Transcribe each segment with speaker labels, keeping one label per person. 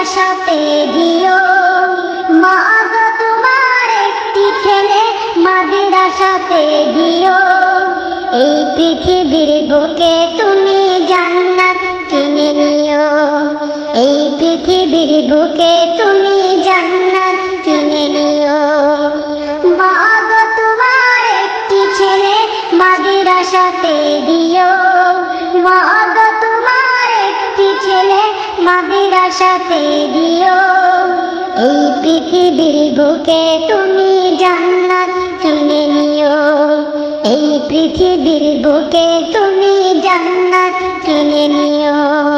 Speaker 1: আশাতে দিও। মা তোমার একটি ছেলে মাদের আশাতে দিও। এই পৃথিবীর বুকে তুমি জান্নাত কিনে নিও। এই পৃথিবীর বুকে তুমি জান্নাত কিনে নিও। মা তোমার একটি ছেলে মাদের আশাতে দিও। মা আশাতে দিও। এই পৃথিবীর বুকে তুমি জান্নাত কিনে নিও। এই পৃথিবীর বুকে তুমি জান্নাত কিনে নিও।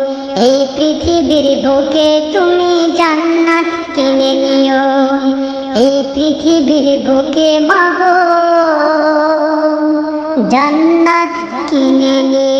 Speaker 1: এই পৃথিবীর বুকে তুমি জান্নাত কিনে নিও। এই পৃথিবীর বুকে মাগো জান্নাত কিনে নিও।